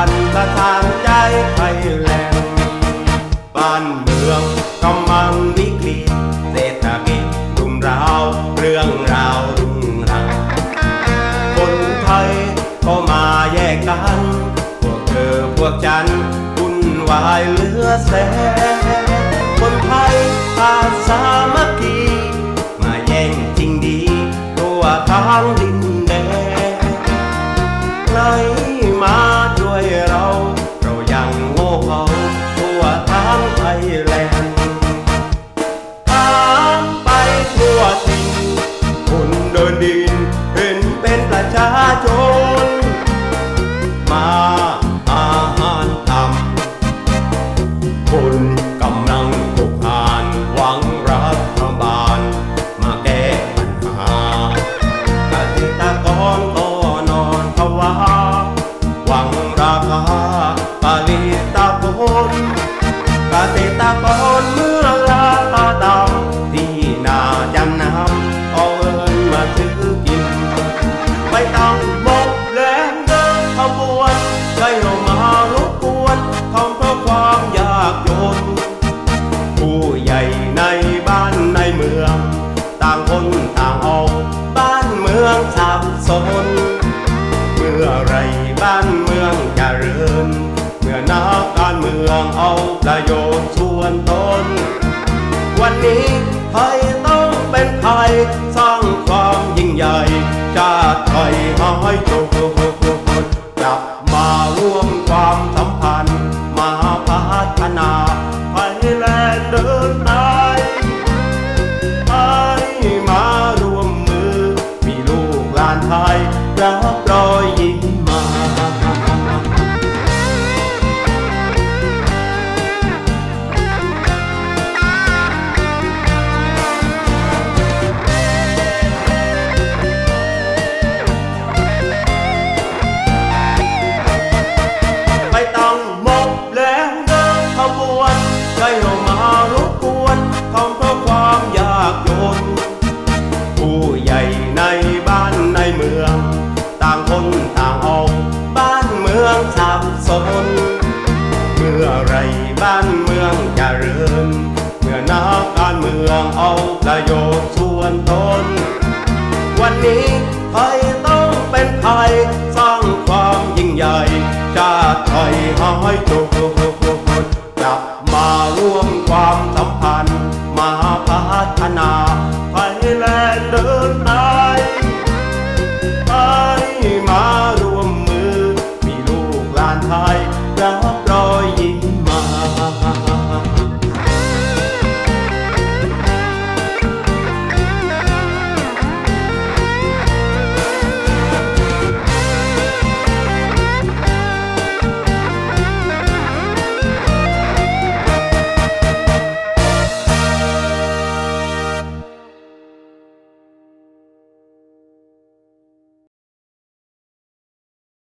ันละทางใจไทยแลนด์บ้านเมืองกำลังวิกฤตเศรษฐกิจรุมราวเรื่องราวรุงรังคนไทยก็มาแยกกันพวกเธอพวกฉันวุ่นวายเหลือแสนคนไทยอาสามัคคีมาแย่งจริงดีตัวทางดินแด วังราคาลิตผลเกษตรกรเมื่อราคาต่ำที่นาจำนำเอาเงินมาซื้อกิน ไปตั้งหมกแรงเดินขบวนใจเรามารบกวนทำเพราะความยากจน ผู้ใหญ่ในบ้านในเมือง ต่างคนต่างเอาบ้านเมืองสับสน มืองจเจริญ เมื่อนักการเมืองเอาประโยชน์ส่วนตน วันนี้ไทยต้องเป็นไทยสร้างความยิ่งใหญ่ชาติไทยให้โจกลับมาร่วมความสัมพันธ์ มาพัฒนาไทยแลนด์เดินไปใน เมื่อไรบ้านเมืองจะเริญเมื่อนักการเมืองเอาประโยชน์ส่วนตน วันนี้ไทยต้องเป็นไทยสร้างความยิ่งใหญ่ชาติไทยหายทุกจับมาร่วมความสัมพันธ์ มาพัฒนาไทยแลนด์เดิน